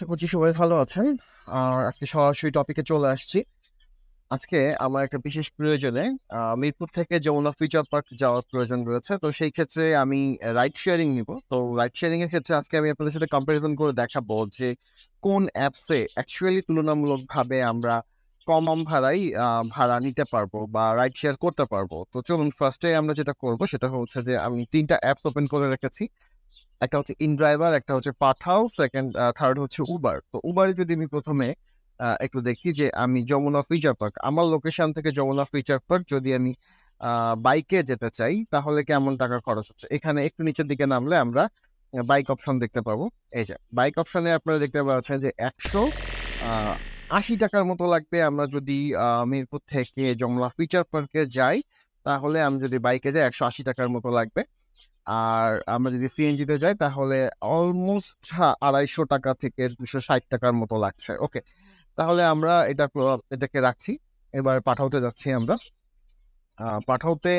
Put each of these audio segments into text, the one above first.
আশা করছি সবাই ভালো আছেন। আর আজকে সরাসরি টপিকে চলে আসছি। আজকে আমার একটা বিশেষ প্রয়োজনে মিরপুর থেকে যমুনা ফিউচার পার্ক যাওয়ার প্রয়োজন রয়েছে। তো সেই ক্ষেত্রে আমি রাইড শেয়ারিং নিব। তো রাইড শেয়ারিং এর ক্ষেত্রে আজকে আমি আপনাদের সাথে কম্পারিজন করে দেখাবো যে কোন অ্যাপসে অ্যাকচুয়ালি তুলনামূলকভাবে আমরা কম ভাড়াই ভাড়া নিতে পারব বা রাইড শেয়ার করতে পারব। তো চলুন ফার্স্টে আমরা যেটা করব সেটা হচ্ছে যে আমি তিনটা অ্যাপস ওপেন করে রেখেছি। একটা হচ্ছে ইনড্রাইভার একটা হচ্ছে পাঠাও সেকেন্ড থার্ড হচ্ছে উবার তো উবারে যদি আমি প্রথমে একটু দেখি যে আমি যমুনা ফিচার পার্ক আমার লোকেশন থেকে যমুনা ফিচার পার্ক যদি আমি বাইকে যেতে চাই, তাহলে কেমন টাকা খরচ হচ্ছে? এখানে একটু নিচের দিকে নামলে আমরা বাইক অপশন দেখতে পাবো। এই যে বাইক অপশনে আপনারা দেখতে পাচ্ছেন যে একশো আশি টাকার মতো লাগবে। আমরা যদি মিরপুর থেকে যমুনা ফিচার পার্কে যাই, তাহলে আমি যদি বাইকে যাই, একশো আশি টাকার মতো লাগবে। আর আমরা যদি সিএনজি তে যাই, তাহলে অলমোস্ট আড়াইশো টাকা থেকে দুশো ষাট টাকার মতো লাগছে ওকে তাহলে আমরা এটা এটাকে রাখছি। এবার পাঠাওতে যাচ্ছি আমরা। পাঠাওতে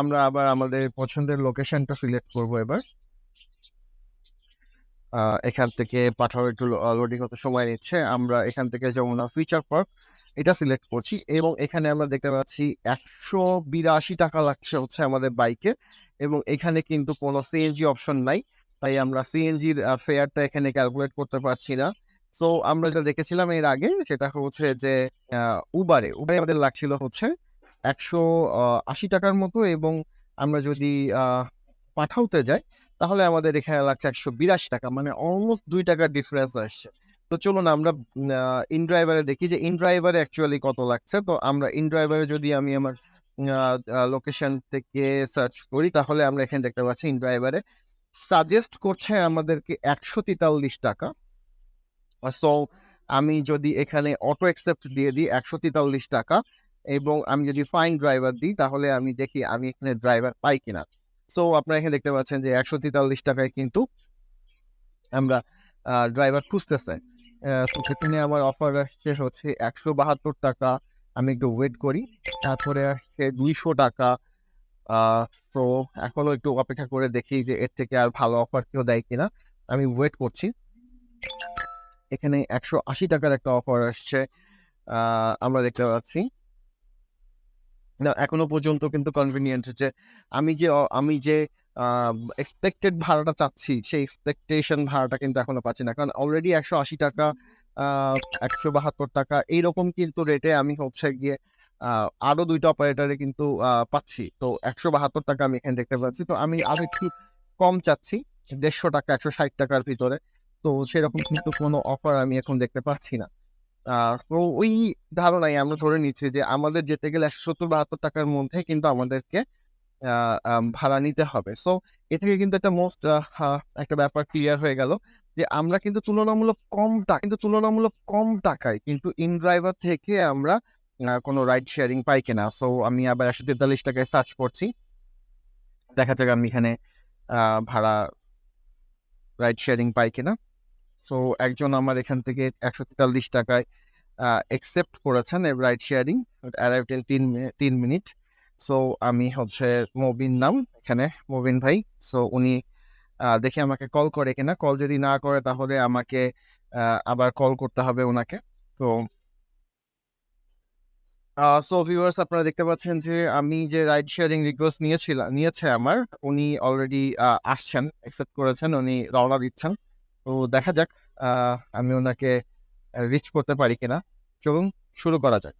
আমরা আবার আমাদের পছন্দের লোকেশনটা সিলেক্ট করব এবার। এখান থেকে পাঠাও একটু লোডিং হতে সময় নিচ্ছে। আমরা এখান থেকে যেমন ফিচার পার্ক এটা সিলেক্ট করছি। এবং এখানে আমরা দেখতে পাচ্ছি একশো বিরাশি টাকা লাগছে হচ্ছে আমাদের বাইকে এবং এখানে কিন্তু কোনো সিএনজি অপশন নাই। তাই আমরা সিএনজির ফেয়ারটা এখানে ক্যালকুলেট করতে পারছি না। সো আমরা যেটা দেখেছিলাম এর আগে সেটা হচ্ছে যে উবারে উবারে আমাদের লাগছিল হচ্ছে একশো আশি টাকার মতো এবং আমরা যদি পাঠাওতে যাই, তাহলে আমাদের এখানে লাগছে একশো বিরাশি টাকা মানে অলমোস্ট দুই টাকার ডিফারেন্স আসছে। তো চলুন আমরা ইন ড্রাইভারে দেখি যে ইন ড্রাইভারে অ্যাকচুয়ালি কত লাগছে। তো আমরা ইন ড্রাইভারে যদি আমি আমার লোকেশন থেকে সার্চ করি, তাহলে আমরা এখানে দেখতে পাচ্ছি ইন ড্রাইভারে সাজেস্ট করছে আমাদেরকে একশো তেতাল্লিশ টাকা। সো আমি যদি এখানে অটো অ্যাকসেপ্ট দিয়ে দিই একশো তেতাল্লিশ টাকা এবং আমি যদি ফাইন ড্রাইভার দিই, তাহলে আমি দেখি আমি এখানে ড্রাইভার পাই কিনা। সো আপনারা এখানে দেখতে পাচ্ছেন যে একশো তেতাল্লিশ টাকায় কিন্তু আমরা ড্রাইভার খুঁজতেছে। সেখানে আমার অফার আসছে হচ্ছে একশো বাহাত্তর টাকা। আমি একটু ওয়েট করি। তারপরে আসছে দুইশো টাকা। তো এখনও একটু অপেক্ষা করে দেখি যে এর থেকে আর ভালো অফার কেউ দেয় কিনা। আমি ওয়েট করছি। এখানে একশো আশি টাকার একটা অফার আসছে। আমরা দেখতে পাচ্ছি। না, এখনও পর্যন্ত কিন্তু কনভিনিয়েন্ট হচ্ছে আমি যে আমি যে এক্সপেক্টেড ভাড়াটা চাচ্ছি, সেই এক্সপেকটেশন ভাড়াটা কিন্তু এখনও পাচ্ছি না। কারণ অলরেডি একশো আশি টাকা একশো বাহাত্তর টাকা এইরকম কিন্তু রেটে আমি হচ্ছে গিয়ে আরও দুইটা অপারেটরে কিন্তু পাচ্ছি। তো একশো বাহাত্তর টাকা আমি এখানে দেখতে পাচ্ছি। তো আমি আরও একটু কম চাচ্ছি, দেড়শো টাকা, একশো ষাট টাকার ভিতরে। তো সেরকম কিন্তু কোনো অফার আমি এখন দেখতে পাচ্ছি না। তো ওই ধারণায় আমরা ধরে নিচ্ছি যে আমাদের যেতে গেলে একশো সত্তর বাহাত্তর টাকার মধ্যে কিন্তু আমাদেরকে ভাড়া নিতে হবে। সো এ থেকে কিন্তু একটা মোস্ট একটা ব্যাপার ক্লিয়ার হয়ে গেল। যে আমরা কিন্তু তুলনামূলক কম টাকা কিন্তু তুলনামূলক কম টাকায় কিন্তু ইন ড্রাইভার থেকে আমরা কোনো রাইড শেয়ারিং পাই কিনা। সো আমি আবার একশো তেতাল্লিশ টাকায় সার্চ করছি। দেখা যাক আমি এখানে ভাড়া রাইড শেয়ারিং পাই কিনা। সো একজন আমার এখান থেকে একশো তেতাল্লিশ টাকায় একসেপ্ট করেছেন রাইড শেয়ারিং অ্যারাইভড ইন তিন তিন মিনিট। সো আমি হচ্ছে মবিন নাম, এখানে মবিন ভাই। সো উনি দেখি আমাকে কল করে কিনা। কল যদি না করে তাহলে আমাকে আবার কল করতে হবে ওনাকে তো সো ভিউয়ার্স আপনারা দেখতে পাচ্ছেন যে আমি যে রাইড শেয়ারিং রিকোয়েস্ট নিয়েছিলাম নিয়েছে আমার, উনি অলরেডি আসছেন অ্যাকসেপ্ট করেছেন, উনি রওনা দিচ্ছেন। তো দেখা যাক আমি ওনাকে রিচ করতে পারি কিনা। চলুন শুরু করা যাক।